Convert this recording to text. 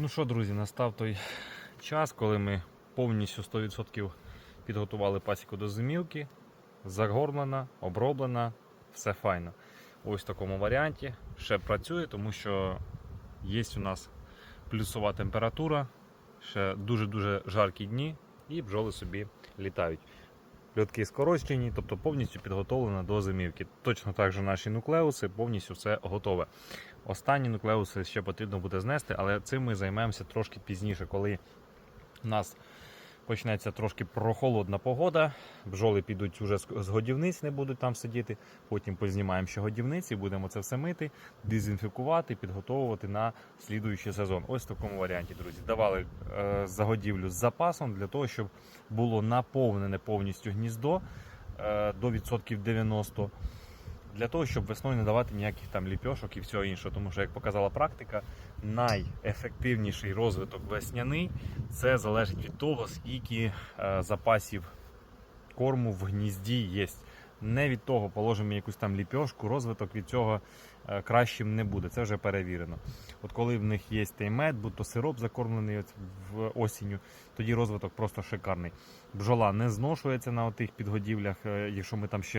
Ну що, друзі, настав той час, коли ми повністю 100% підготували пасіку до зимівки. Загорблена, оброблена, все файно. Ось в такому варіанті. Ще працює, тому що є у нас плюсова температура, ще дуже-дуже жаркі дні, і бджоли собі літають. Льотки скорочені, тобто повністю підготовлена до зимівки. Точно так же наші нуклеуси, повністю все готове. Останні нуклеуси ще потрібно буде знести, але цим ми займемося трошки пізніше, коли у нас почнеться трошки прохолодна погода. Бджоли підуть вже з з годівниць, не будуть там сидіти. Потім познімаємо ще годівниці, будемо це все мити, дезінфікувати, підготовувати на слідуючий сезон. Ось в такому варіанті, друзі. Давали е, загодівлю з запасом для того, щоб було наповнене повністю гніздо е, до відсотків 90 для того, щоб весною не давати ніяких там ліпьошок і всього іншого. Тому що, як показала практика, найефективніший розвиток весняний це залежить від того, скільки е, запасів корму в гнізді є. Не від того, положимо якусь там ліпьошку, розвиток від цього е, кращим не буде. Це вже перевірено. От коли в них є той мед, будь-то сироп закормлений в осінню, тоді розвиток просто шикарний. Бджола не зношується на тих підгодівлях, е, якщо ми там ще